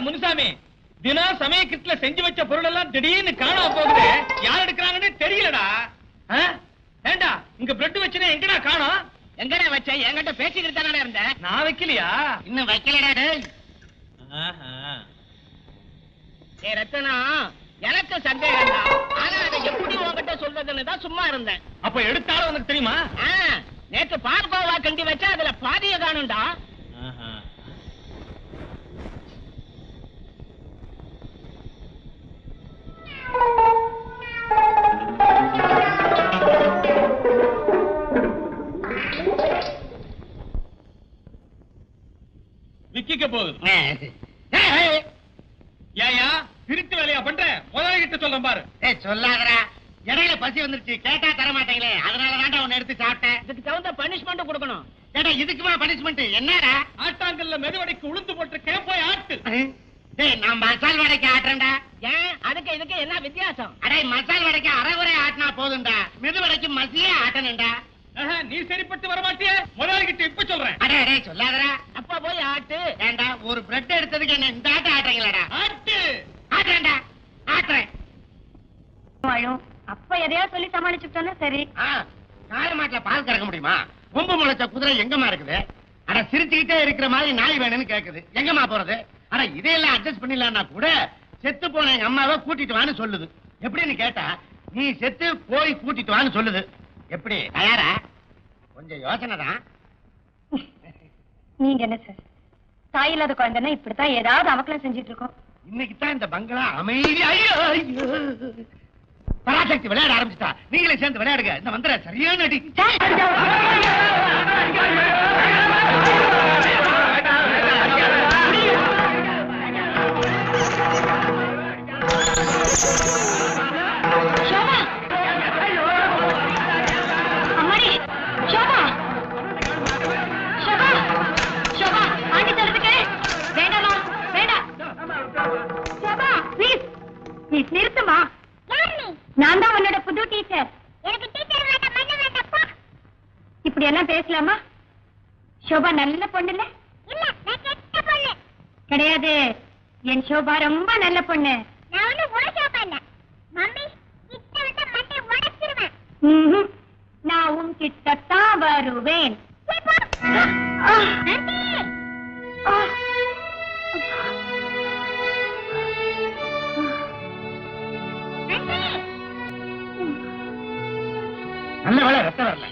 முனுசாமி. தினம் சமயக்கிட்டுல செஞ்சு வச்ச பொருள் எல்லாம் திடீர்னு காணாம போகுது. யார் எடுக்கிறாங்கன்னு தெரியலடா? ஏண்டா இங்க பிரெட் வச்சுனா எங்கடா காணோம்? எங்கடா வச்ச என்கிட்ட பேசிக்கிட்டு தானே இருந்த நான் வைக்கலையா? இன்னும் வைக்கலடா. ஏ ரத்தனா எனக்கு சந்தேகம் தான் ஆனா அதை எப்படி உன்கிட்ட சொல்றதுன்னு தான் சும்மா இருந்தேன். அப்ப எடுத்தாலும் உனக்கு தெரியுமா? ஆ, நேத்து பார்கோவா கண்டி வச்சா அதுல பாதிய காணும்டா. ஏயா திருட்டு வேலையா பண்ற? முதலாளிகிட்ட சொல்றேன் பாரு. ஏய் சொல்லாதடா. இடையில பசி வந்துருச்சு. கேட்டா தர மாட்டீங்களே. அதனால உன்னை எடுத்து சாப்பிட்டேன். இதுக்கு தகுந்த பனிஷ்மெண்ட் கொடுக்கணும். ஏடா இதுக்குமா பனிஷ்மெண்ட் என்னடா? ஆட்டாங்கல்ல மெதுவடைக்கு உளுந்து போட்டு போய் ஆட்டு. டேய் நான் மசால் வடைக்கு ஆட்டுறேன்டா. ஏன்? அதுக்கு இதுக்கு என்ன வித்தியாசம்? அடே மசால் வடைக்கு அரைகுறை ஆட்டினா போதும்டா. மெது வடைக்கு மசியே ஆட்டணும்டா. நீ சரிப்பட்டு வர மாட்டியே முதலாளிகிட்ட இப்ப சொல்றேன். அடே அடே சொல்லாதடா. அப்பா போய் ஆட்டு. ஏண்டா ஒரு பிரெட் எடுத்ததுக்கு என்ன இந்த ஆட்ட ஆட்டுறீங்களாடா? ஆட்டு. ஆட்டுறேன்டா. ஆட்டுறேன். வாழும் அப்ப எதையா சொல்லி சமாளிச்சுட்டோன்னா சரி. கார மாட்டுல பால் கறக்க முடியுமா? கொம்பு முளைச்ச குதிரை எங்கம்மா இருக்குது? அட சிரிச்சுக்கிட்டே இருக்கிற மாதிரி நாய் வேணும்னு கேக்குது. எங்கம்மா போறது? அட இதையெல்லாம் அட்ஜஸ்ட் பண்ணிடலாம்னா கூட செத்து போன எங்க அம்மாவை கூட்டிட்டு வான்னு சொல்லுது. எப்படின்னு கேட்டா நீ செத்து போய் கூட்டிட்டு வான்னு சொல்லுது. எப்படி? தயாரா? கொஞ்சம் யோசனை தான். நீங்க என்ன சார்? தாய் இல்லாத குழந்தைன்னா இப்படித்தான் ஏதாவது அமக்கலம் செஞ்சுட்டு இருக்கோம். இன்னைக்கு தான் இந்த பங்களா அமைதி. ஐயோ ஐயோ. பராசக்தி விளையாட ஆரம்பிச்சிட்டா. நீங்களே சேர்ந்து விளையாடுங்க. இந்த மந்திர சரியான அடி. இப்படி எல்லாம் பேசலாமா? ஷோபா நல்ல பொண்ணு இல்ல இல்ல நான் கெட்ட பொண்ணு. கிடையாது. என் ஷோபா ரொம்ப நல்ல பொண்ணு. நான் ஒண்ணு உன ஷோபா இல்ல. மம்மி கிட்ட வந்தா மண்டை உடைச்சிருவேன். நான் உன் கிட்டத்தான் வருவேன். நல்ல வேலை ரத்தம் வரல.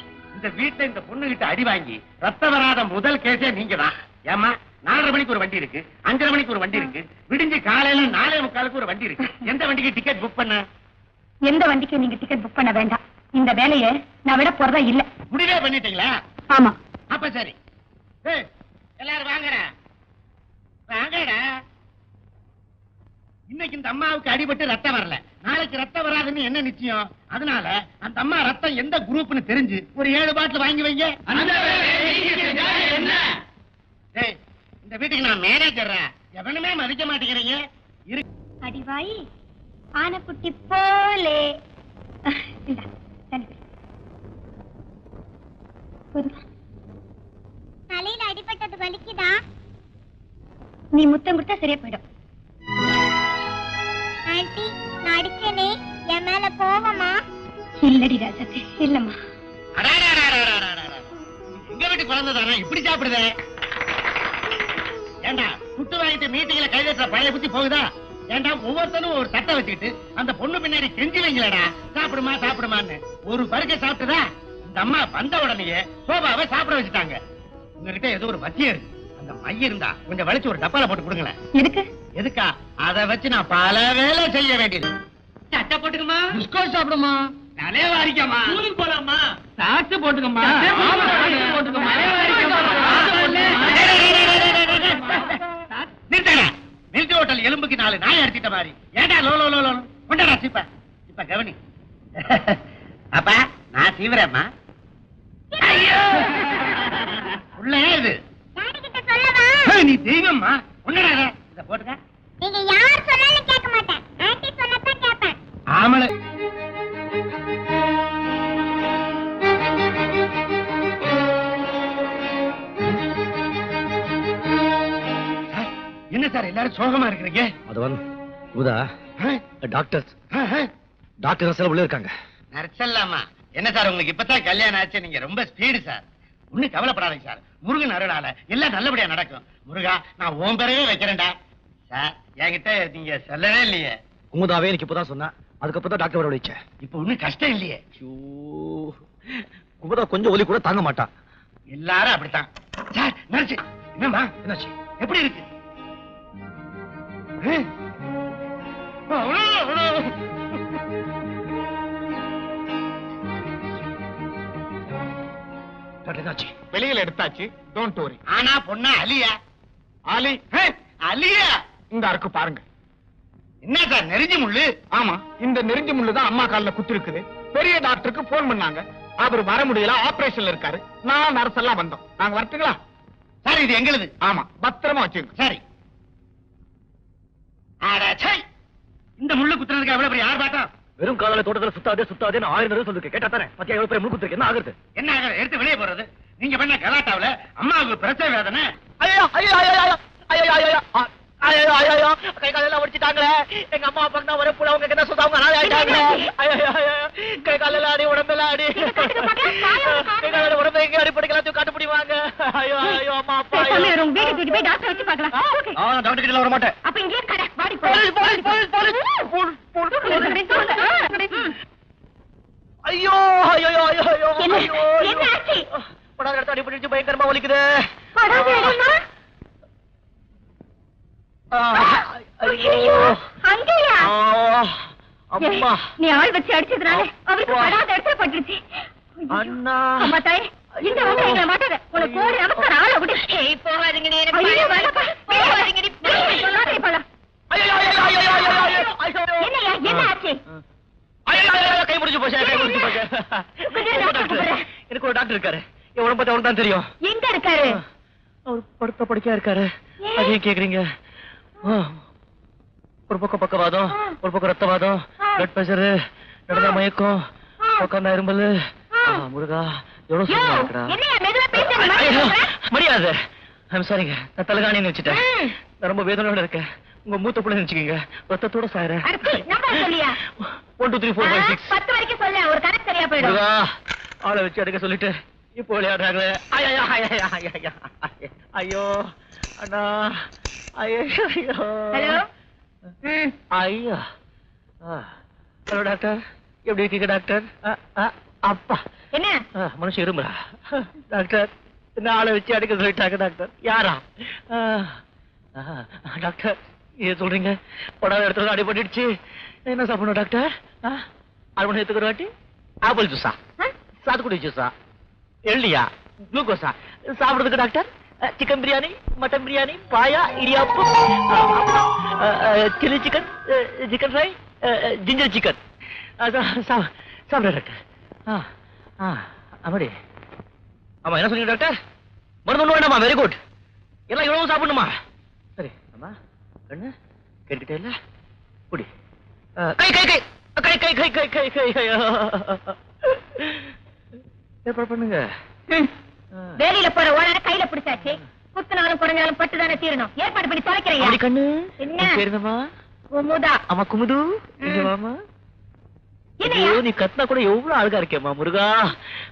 இந்த வீட்டுல இந்த பொண்ணு கிட்ட அடி வாங்கி ரத்தம் வராத முதல் கேஸே நீங்க தான் ஏமா நாலரை மணிக்கு ஒரு வண்டி இருக்கு அஞ்சரை மணிக்கு ஒரு வண்டி இருக்கு விடிஞ்சு காலையில நாலே முக்காலுக்கு ஒரு வண்டி இருக்கு. எந்த வண்டிக்கு டிக்கெட் புக் பண்ண? எந்த வண்டிக்கும் நீங்க டிக்கெட் புக் பண்ண வேண்டாம். இந்த வேலையை நான் விட போறதா இல்ல. முடிவே பண்ணிட்டீங்களா? ஆமா. அப்ப சரி. எல்லாரும் வாங்கடா. வாங்கடா. இன்னைக்கு இந்த அம்மாவுக்கு அடிபட்டு ரத்தம் வரல. நாளைக்கு ரத்தம் வராதுன்னு என்ன நிச்சயம்? அதனால அந்த அம்மா ரத்தம் எந்த குரூப்னு தெரிஞ்சு ஒரு ஏழு பாட்டில் வாங்கி வைங்க. இந்த வீட்டுக்கு நான் மேனேஜர் எவனுமே மதிக்க மாட்டேங்கிறீங்க? அடிவாயி ஆனைக்குட்டி போலே? தலையில அடிபட்டது வலிக்குதா? நீ முத்தம் கொடுத்தா சரியா போயிடும். ஆன்ட்டி நான் அடிச்சேனே என் மேல கோவமா? இல்லடி ராஜாத்தி இல்லம்மா. எங்க வீட்டு குழந்தை தானே இப்படி சாப்பிடுதே? ஏண்டா குட்டு வாங்கிட்டு மீட்டிங்ல கைதட்டுற பழைய புத்தி போகுதா? ஏண்டா ஒவ்வொருத்தனும் ஒரு தட்டை வச்சுக்கிட்டு அந்த பொண்ணு பின்னாடி கெஞ்சி வைங்களடா சாப்பிடுமா சாப்பிடுமான்னு. ஒரு பருக்கை சாப்பிட்டுதா? இந்த அம்மா வந்த உடனேயே சோபாவை சாப்பிட வச்சுட்டாங்க. உங்ககிட்ட ஏதோ ஒரு மத்தியம் இருக்கு. அந்த மைய இருந்தா கொஞ்சம் வலிச்சு ஒரு டப்பால போட்டு கொடுங்களேன். எதுக்கு? அதை வச்சு நான் பல வேலை செய்ய வேண்டியது. சட்டை போட்டுக்கமா பிஸ்கோட் சாப்பிடுமா? தலைய வாரிக்கமா ஸ்கூலுக்கு போலாமா சாக்ஸ் சாக்ஸ் போட்டுக்கம்மா. நிறுத்தடா. மில்க் ஹோட்டல் எலும்புக்கு நாலு நாய் அடிச்சிட்ட மாதிரி. ஏண்டா லோ லோ லோ லோ? கொண்டடா சீப்ப. இப்ப கவனி. அப்பா நான் சீவிரம்மா உள்ள இது நீ தெய்வம்மா. உன்னடா இது? இத போட்டுக்க. நீங்க யார் சொன்னாலும் கேட்க மாட்டேன். ஆன்ட்டி சொன்னதான் கேட்பேன். ஆமலை. சார், என்ன சார் எல்லாரும் சோகமா இருக்கிறீங்க? அது வந்து உதா? டாக்டர்ஸ். ஆ, ஆ. டாக்டர் சில உள்ள இருக்காங்க. நர்சல்லாமா? என்ன சார் உங்களுக்கு இப்பதான் கல்யாணம் ஆச்சு? நீங்க ரொம்ப ஸ்பீடு சார். ஒண்ணும் கவலைப்படாதீங்க சார். முருகன் அருளால எல்லாம் நல்லபடியா நடக்கும். முருகா நான் உன் பேரவே வைக்கிறேன்டா. சார் என்கிட்ட நீங்க சொல்லவே இல்லையே. குமுதாவே எனக்கு இப்பதான் சொன்னா. அதுக்கப்புறம் தான் டாக்டர் வர வச்சேன் இப்ப ஒண்ணும் கஷ்டம் இல்லையே. ஐயோ. குமுதா கொஞ்சம் ஒலி கூட தாங்க மாட்டான் எல்லாரும் அப்படித்தான். சார் நர்ஸ் என்னம்மா? என்னாச்சு? எப்படி இருக்கு? வெளியில எடுத்தாச்சு. டோன்ட் வரி ஆனா பொண்ணா அலியா? ஹே, அலியா? இந்த அருக்கு பாருங்க என்ன சார் நெருஞ்சி முள்ளு ஆமா இந்த நெருஞ்சி முள்ளு தான் அம்மா கால்ல குத்து இருக்குது பெரிய டாக்டருக்கு போன் பண்ணாங்க அவர் வர முடியல ஆபரேஷன்ல இருக்காரு நான் நர்ஸ் எல்லாம் வந்தோம் நாங்க வரட்டுங்களா சார் இது எங்களுது ஆமா பத்திரமா வச்சுங்க சரி. இந்த முள்ளு குத்துறதுக்கு எவ்வளவு பெரிய ஆர்ப்பாட்டம் வெறும் காலால தோட்டத்துல சுத்தாதே சுத்தாதே ஆயிரம் தடவை சொல்லிருக்கேன் கேட்டா தானே பத்தியா எவ்வளவு பேர் முழுக்குத்துருக்கு என்ன ஆகுது என்ன ஆகுறது? எடுத்து வெளியே போறது நீங்க பண்ண கலாட்டாவுல அம்மாவுக்கு பிரசவ வேதனை ஐயோ ஐயோ ஐயோ ஐயோ ஐயோ ஐயோ ஐயோ ஐயோ ஐயோ. கை காலெல்லாம் உடைச்சிட்டாங்களே எங்க அம்மா அப்பா தான் வர புள்ள அவங்க ஐயோ ஐயோ கை காலெல்லாம் அடி உடம்பெல்லாம் அடி. கை காலில் உடம்பு எங்க அடிப்படைக்கெல்லாம் காட்ட முடியுவாங்க ஐயோ ஐயோ அம்மா அப்பா ஐயோ. பேசாம உங்க வீட்டுக்கு கூட்டிட்டு போய் டாக்டர் வச்சு பார்க்கலாம். ஓகே. ஆ டாக்டர் கிட்ட வர மாட்டேன் அப்ப இங்கே கடை. வாடி போலீஸ் போலீஸ் போலீஸ் போலீஸ். ஐயோ ஐயோ ஐயோ ஐயோ என்ன? ஐயோ என்ன ஆச்சு? படாத இடத்த அடிபட்டு பயங்கரமா வலிக்குது. படாத? ஆ, ஐயோ, ஐயோ அங்கேயா? ஆ, அம்மா நீ ஆள் வச்சு அடிச்சதுனால அவருக்கு. படாத இடத்துல பட்டுருச்சு. அம்மா தாயே இந்த வந்து எங்களை மாட்டாத. உனக்கு கோடி நமஸ்காரம் ஆளை விடு. போகாதீங்க என்ன ஆச்சு? கை முடிஞ்சு போச்சு கை முடிஞ்சு போச்சு. எனக்கு ஒரு டாக்டர் இருக்காரு. உடம்பு பத்தி அவனுக்கு தான் தெரியும். எங்க இருக்காரு? அவர் படுத்த படுக்கையா இருக்காரு? அதையும் கேக்குறீங்க. ஒரு பக்கம் பக்கவாதம் ஒரு பக்கம் ரத்தவாதம். பிளட் பிரஷர் நடந்த மயக்கம். உட்காந்தா இரும்பல். முருகா எவ்வளவு ஐம் சாரிங்க நான் தலகாணின்னு வச்சுட்டேன். நான் ரொம்ப வேதனையோட இருக்கேன். உங்க மூத்த பிள்ளை நினைச்சுக்கீங்க. ரத்தத்தோட சொல்லியா? One two three four five six பத்து வரைக்கும் சொல்ல ஒரு கணக்கு சரியா போயிடும். ஆளை வச்சு எடுக்க சொல்லிட்டு இப்போ விளையாடுறாங்களே. ஐயோ ஐயோ ஐயோ ஐயோ ஐயோ. அண்ணா. ஐயோ ஹலோ? ஐயோ. Hello doctor. எப்படி இருக்கீங்க டாக்டர்? அப்பா. என்ன? மனுஷன் இருமுறா டாக்டர் ஆளை வச்சு அடிக்க சொல்லிட்டாங்க டாக்டர். யாரா? டாக்டர் ஏன் சொல்றீங்க? படாத இடத்துல அடிபட்டுடுச்சு என்ன சாப்பிடணும் டாக்டர்? அரை மணி நேரத்துக்கு ஒரு வாட்டி? ஆப்பிள் ஜூஸா? சாத்துக்குடி ஜூஸா? எள்ளியா? குளுக்கோஸா? சாப்பிடுறதுக்கு doctor? Chicken biryani mutton biryani பாயா இடியாப்பு chilli chicken chicken fry ginger chicken சாப்பிட டாக்டர் ஆ ஆ அப்படி ஆமா என்ன சொன்னீங்க டாக்டர் மருந்து ஒண்ணு வேண்டாமா? வெரி குட் எல்லாம் இவ்வளவு சாப்பிடணுமா? சரி அம்மா கண்ணு கேட்டுக்கிட்டே இல்ல? குடி. ஆ, கை கை கை கை கை கை கை கை கை கை. ஏற்பாடு பண்ணுங்க. வேலையில போற ஓனரை கையில பிடிச்சாச்சு குத்துனாலும் குறைஞ்சாலும் பட்டு தானே தீரணும். ஏற்பாடு பண்ணி அப்படி தொலைக்கிறேன் கண்ணு. என்ன? உன் பேர் என்னம்மா? குமுதா. அம்மா குமுது. இங்க ம். வாம்மா என்னய்யா? ஐயோ, நீ கத்தினா கூட எவ்வளவு அழகா இருக்கேம்மா முருகா.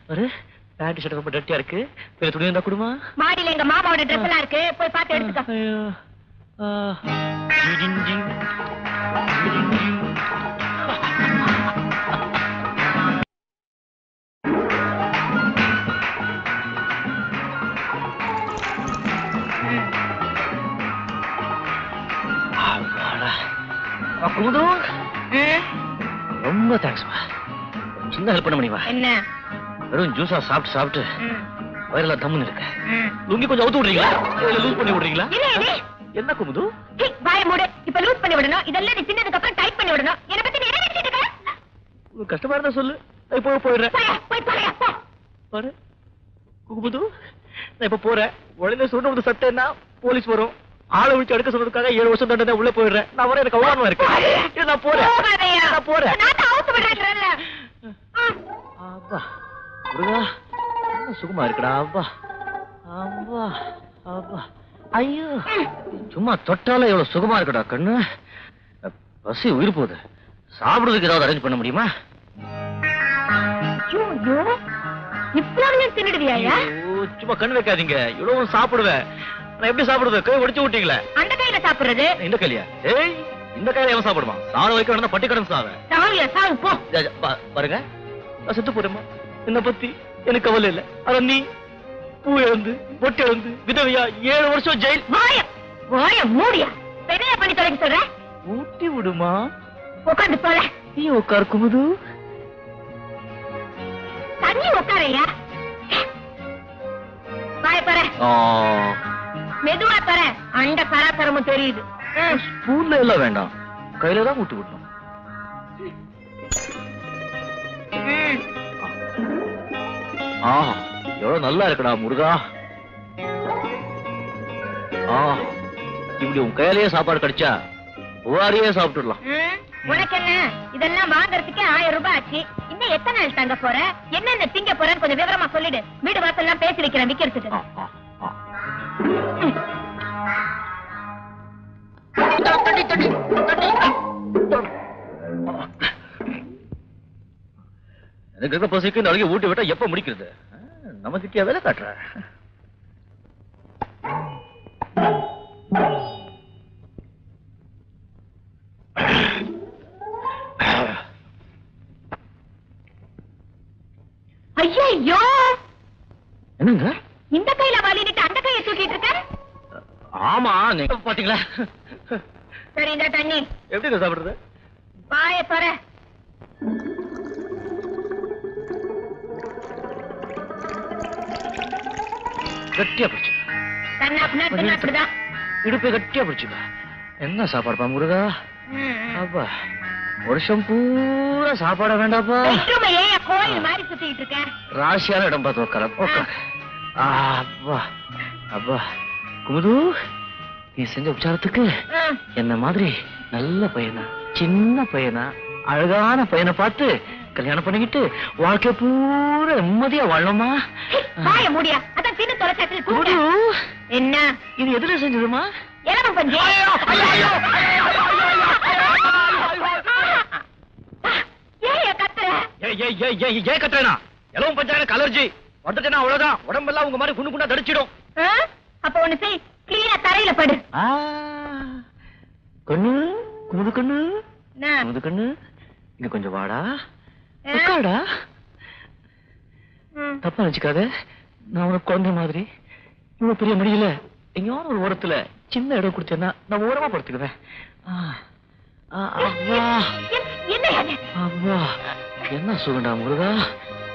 ஒரு பேண்ட் ஷர்ட் ரொம்ப டட்டியா இருக்கு. வேற துணி இருந்தா கொடுமா? மாடியில எங்க மாமாவோட ட்ரெஸ் எல்லாம் இருக்கு. போய் பார்த்து எடுத்துக்க. ஐயோ. குமுது ரொம்ப தேங்க்ஸ்மா சின்ன ஹெல்ப் பண்ண முடியுமா? என்ன? வெறும் ஜூஸா சாப்பிட்டு சாப்பிட்டு ம், வயிறெல்லாம் தம்முன்னு இருக்கேன். ம். லுங்கி கொஞ்சம் அவுத்து விடுறீங்களா? இல்ல லூஸ் பண்ணி விடுறீங்களா? என்ன? என்ன குமுது? வாயை மூடு. இப்ப லூஸ் பண்ணி விடணும். இதெல்லாம் நீ சின்னதுக்கு அப்புறம் டைட் பண்ணி விடணும். என்ன பத்தி நீ என்ன நினைச்சிட்டு இருக்க? கஷ்டமா இருந்தா சொல்லு. நான் இப்போ போயிடுறேன். போயா, போய் போயா. பாரு. குமுது நான் இப்ப போறேன். உடனே சொன்ன ஒரு சத்தம்னா போலீஸ் வரும். ஆளை விட்டு எடுக்க சொன்னதுக்காக ஏழு வருஷம் தண்டனை உள்ள போயிடுறேன். நான் வர எனக்கு அவமானமா இருக்கு. நான் போறேன். நான் போறேன். அப்பா முருகா சுகமா இருக்குடா? அப்பா அப்பா அப்பா ஐயோ. சும்மா தொட்டால எவ்வளவு சுகமா இருக்குடா கண்ணு. பசி உயிர் போகுது. சாப்பிடுறதுக்கு ஏதாவது அரேஞ்ச் பண்ண முடியுமா? சும்மா கண்ணு வைக்காதீங்க. இவ்வளவு சாப்பிடுவேன். எப்படி சாப்பிடுவேன் கை ஒடிச்சு விட்டீங்களே அந்த கையில சாப்பிடுறது? இந்த கையிலையா? ஏய் இந்த கையில எவன் சாப்பிடுமா சாவ வைக்க வேணா பட்டி கடன் சாவேன் சாவியா சாவு போ. பாருங்க. நான் செத்து போறேம்மா என்ன பத்தி எனக்கு கவலை இல்ல. ஆனா நீ பூ இழந்து பொட்டு இழந்து விதவையா ஏழு வருஷம் ஜெயில் வாய வாய மூடியா? பெரிய பண்ணி தொலைக்க சொல்ற? ஊட்டி விடுமா? உட்காந்து போல. நீ உட்கார் குமுது தண்ணி உட்காரையா வாய பாரு மெதுவா தர அண்ட கராத்தரமும் தெரியுது. ஸ்பூன்ல எல்லாம் வேண்டாம். கையில தான் ஊட்டி விடணும். ம். ஆ. எவ்வளவு நல்லா இருக்குடா முருகா. ஆ. இப்படி உன் கையிலேயே சாப்பாடு கிடைச்சா புகாரியே சாப்பிட்டுடலாம். உனக்கு என்ன இதெல்லாம் வாங்குறதுக்கே ஆயிரம் ரூபாய் ஆச்சு. இன்னும் எத்தனை நாள் தங்க போற? என்னென்ன திங்க போறேன்னு கொஞ்சம் விவரமா சொல்லிடு. வீடு வாசல் எல்லாம் பேசி வைக்கிறேன் விக்கிறதுக்கு. எனக்கு இருக்க பசிக்கு நாளைக்கு ஊட்டி விட்டா எப்ப முடிக்கிறது? வேலை காட்டுற? ஐயோ என்னங்க? இந்த கையில வலிட்டு அந்த தூக்கிட்டு இருக்க? ஆமா நீங்க பாத்தீங்களா? சரி இந்த தண்ணி. எப்படிங்க சாப்பிடுறது? தர கட்டியா பிடிச்சு அப்படிதான். இடுப்பை கட்டியா பிடிச்சுக்க. என்ன சாப்பாடுப்பா முருகா. அப்பா வருஷம் பூரா சாப்பாட வேண்டாப்பா கோயில் மாதிரி சுத்திட்டு இருக்க ராசியான இடம் பார்த்து உட்கார. உட்கார. அப்பா அப்பா குமுது நீ செஞ்ச உபச்சாரத்துக்கு. என்ன மாதிரி நல்ல பையனா சின்ன பையனா அழகான பையனை பார்த்து கல்யாணம் பண்ணிக்கிட்டு வாழ்க்கை பூரா நிம்மதியா வாழணுமா? வாய மூடியா. அதான் தின்னு தொலைச்சாச்சு குமுது என்ன? இது எதுல செஞ்சதுமா? எலவ பஞ்சு. ஏன் கத்துறேனா? எலவும் பஞ்சாயத்து அலர்ஜி வந்துட்டேனா அவ்வளவுதான். உடம்பெல்லாம் உங்க மாதிரி குண்டு குண்டா தடிச்சிடும்? அப்ப ஒண்ணு செய். கிளீனா தரையில படு. கண்ணு குமுது கண்ணு? குமுது கண்ணு. இங்க கொஞ்சம் வாடா? உட்காடா. தப்பா நினைச்சுக்காத. நான் உனக்கு குழந்தை மாதிரி. இவ்வளவு பெரிய முடியல எங்கேயாவது ஒரு ஓரத்துல சின்ன இடம் கொடுத்தேன்னா நான் ஓரமா படுத்துக்குவேன். என்ன சுகண்டா முருகா?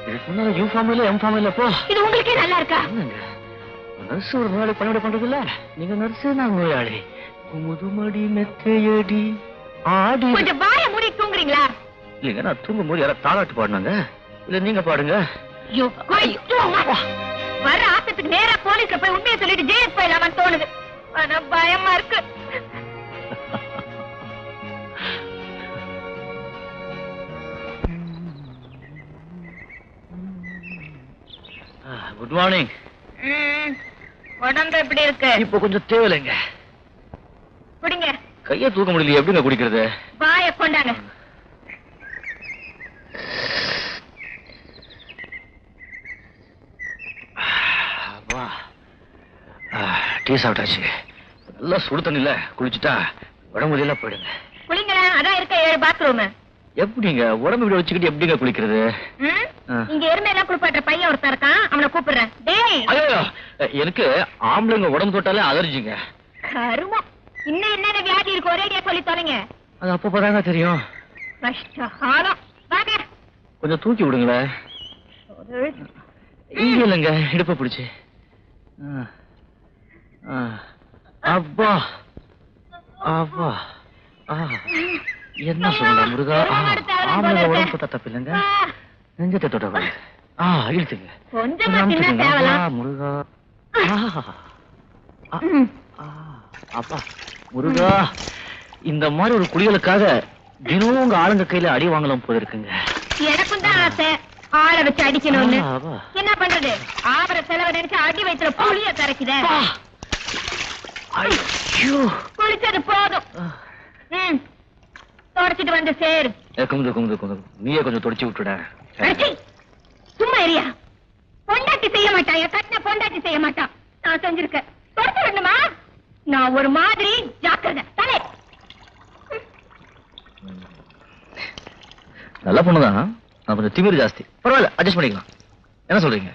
இதுக்கு முன்னால யூ ஃபார்ம் இல்ல எம் ஃபார்ம் இல்ல போ. இது உங்களுக்கே நல்லா இருக்கா? என்னங்க? நர்ஸ் ஒரு நோயாளி பணிவிட பண்றது இல்ல நீங்க நர்ஸ் நான் நோயாளி. முதுமடி மெத்தையடி ஆடி. கொஞ்சம் வாய மூடி தூங்குறீங்களா? இல்லைங்க நான் தூங்கும் போது யாராவது தாளாட்டு பாடினாங்க. இல்ல நீங்க பாடுங்க. வர ஆட்டத்துக்கு நேரா போலீஸ்ல போய் உண்மையை சொல்லிட்டு ஜெயிலுக்கு போயிடலாமான்னு தோணுது. ஆனா பயமா இருக்கு. குட் மார்னிங் உடம்பு எப்படி இருக்கு? இப்போ கொஞ்சம் தேவையில்லைங்க. குடிங்க. கையை தூக்க முடியல எப்படிங்க குடிக்கிறது? வாய கொண்டாங்க. டீ சாப்பிட்டாச்சு. நல்லா சுடு தண்ணில குளிச்சுட்டா உடம்பு முடியல போயிடுங்க. குளிங்களேன் அதான் இருக்க ஏழு பாத்ரூம் எப்படிங்க? உடம்பு இப்படி வச்சுக்கிட்டு எப்படிங்க குளிக்கிறது. இங்க எருமை எல்லாம் குளிப்பாட்டுற பையன் ஒருத்தன் இருக்கான். அவனை கூப்பிடுறேன். எனக்கு ஆம்பளைங்க உடம்பு தொட்டாலே அலர்ஜிங்க கருமம். இன்னும் என்னென்ன வியாதி இருக்கு? ஒரேடியா சொல்லி தொலைங்க. அது அப்ப தாங்க தெரியும். வாங்க. கொஞ்சம் தூக்கி விடுங்களேன். இங்க இல்லைங்க இடுப்ப பிடிச்சு. அப்பா. அப்பா. ஆ. என்ன சொல்லுங்க முருகா? ஆ, ஆம்பளைங்க உடம்பு தொட்டா நெஞ்சத்தை தொட்ட. ஆ இழுத்துங்க. முருகா. அப்பா முருகா. இந்த மாதிரி ஒரு குளிகளுக்காக தினமும் உங்க ஆளுங்க கையில அடி வாங்கலாம் போல இருக்குங்க. எனக்கும் தான் ஆசை. ஆளை வச்சு அடிக்கணும்னு. என்ன பண்றது? ஆபர செலவு நினைச்சு அடி வயிற்றுல புளிய கரைக்குதே. குளிச்சது போதும். தொடச்சிட்டு வந்து சேரு. குமுது குமுது குமுது. நீயே கொஞ்சம் தொடச்சி விட்டுட. சும்மா இருயா பொண்டாட்டி செய்ய மாட்டான் கட்டின பொண்டாட்டி செய்ய மாட்டான் நான் செஞ்சிருக்கேன். தொடச்சு விடணுமா? நான் ஒரு மாதிரி ஜாக்கிரதை. தலை. நல்ல பொண்ணுதான். நான் கொஞ்சம் திமிரு ஜாஸ்தி. பரவாயில்ல அட்ஜஸ்ட் பண்ணிக்கலாம். என்ன சொல்றீங்க?